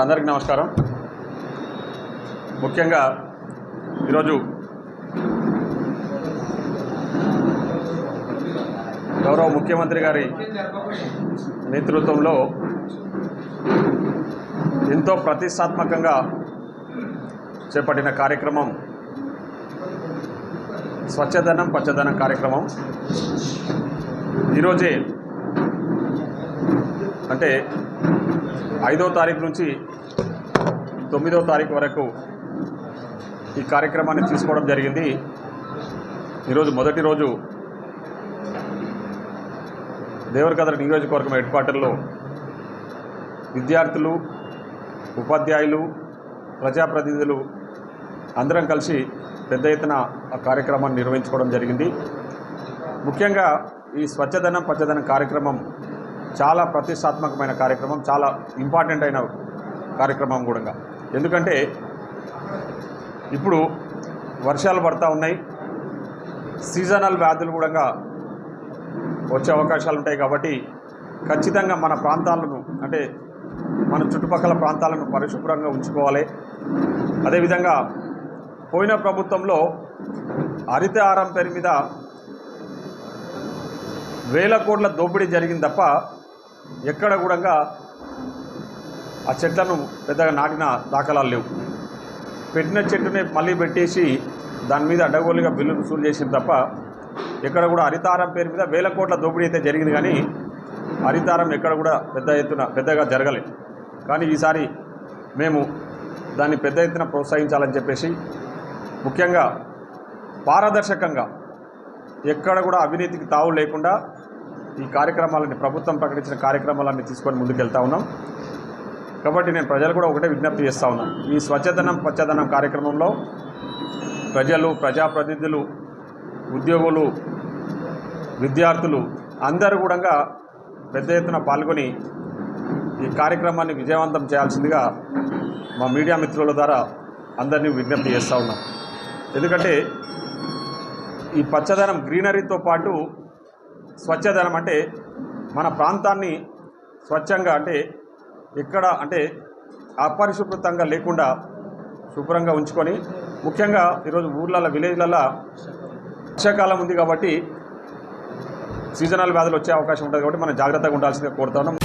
Okay అందరికీ నమస్కారం. ముఖ్యంగా ఈరోజు గౌరవ ముఖ్యమంత్రి గారి నేతృత్వంలో ఎంతో ప్రతిష్టాత్మకంగా చేపట్టిన కార్యక్రమం స్వచ్ఛదనం పచ్చదనం కార్యక్రమం. ఈరోజే అంటే ఐదో తారీఖు నుంచి తొమ్మిదో తారీఖు వరకు ఈ కార్యక్రమాన్ని తీసుకోవడం జరిగింది. ఈరోజు మొదటి రోజు దేవరకద్ర నియోజకవర్గం హెడ్ క్వార్టర్లో విద్యార్థులు ఉపాధ్యాయులు ప్రజాప్రతినిధులు అందరం కలిసి పెద్ద ఎత్తున ఆ కార్యక్రమాన్ని నిర్వహించుకోవడం జరిగింది. ముఖ్యంగా ఈ స్వచ్ఛదనం పచ్చదనం కార్యక్రమం చాలా ప్రతిష్టాత్మకమైన కార్యక్రమం చాలా ఇంపార్టెంట్ అయిన కార్యక్రమం కూడా. ఎందుకంటే ఇప్పుడు వర్షాలు పడతా ఉన్నాయి సీజనల్ వ్యాధులు కూడా వచ్చే అవకాశాలు ఉంటాయి కాబట్టి ఖచ్చితంగా మన ప్రాంతాలను అంటే మన చుట్టుపక్కల ప్రాంతాలను పరిశుభ్రంగా ఉంచుకోవాలి. అదేవిధంగా పోయిన ప్రభుత్వంలో హరితహారం పేరు మీద వేల కోట్ల దోపిడీ జరిగింది తప్ప ఎక్కడ కూడా ఆ చెట్లను పెద్దగా నాటిన దాఖలాలు లేవు. పెట్టిన చెట్టుని మళ్ళీ పెట్టేసి దాని మీద అడ్డగోలుగా బిల్లు వసూలు చేసింది తప్ప ఎక్కడ కూడా హరితారం పేరు మీద వేల కోట్ల దోపిడీ అయితే జరిగింది కానీ హరితారం ఎక్కడ కూడా పెద్ద ఎత్తున పెద్దగా జరగలేదు. కానీ ఈసారి మేము దాన్ని పెద్ద ఎత్తున ప్రోత్సహించాలని చెప్పేసి ముఖ్యంగా పారదర్శకంగా ఎక్కడ కూడా అవినీతికి తావు లేకుండా ఈ కార్యక్రమాలని ప్రభుత్వం ప్రకటించిన కార్యక్రమాలన్నీ తీసుకొని ముందుకెళ్తా ఉన్నాం. కాబట్టి నేను ప్రజలు కూడా ఒకటే విజ్ఞప్తి చేస్తూ ఉన్నాను ఈ స్వచ్ఛదనం పచ్చదనం కార్యక్రమంలో ప్రజలు ప్రజాప్రతినిధులు ఉద్యోగులు విద్యార్థులు అందరూ కూడా పెద్ద ఎత్తున పాల్గొని ఈ కార్యక్రమాన్ని విజయవంతం చేయాల్సిందిగా మా మీడియా మిత్రుల ద్వారా అందరినీ విజ్ఞప్తి చేస్తూ ఉన్నాం. ఎందుకంటే ఈ పచ్చదనం గ్రీనరీతో పాటు స్వచ్ఛదనం అంటే మన ప్రాంతాన్ని స్వచ్ఛంగా అంటే ఎక్కడ అంటే అపరిశుభ్రతంగా లేకుండా శుభ్రంగా ఉంచుకొని ముఖ్యంగా ఈరోజు ఊర్లలో విలేజ్లలో వర్షాకాలం ఉంది కాబట్టి సీజనల్ వ్యాధులు వచ్చే అవకాశం ఉంటుంది కాబట్టి మనం జాగ్రత్తగా ఉండాల్సిందిగా కోరుతున్నాం.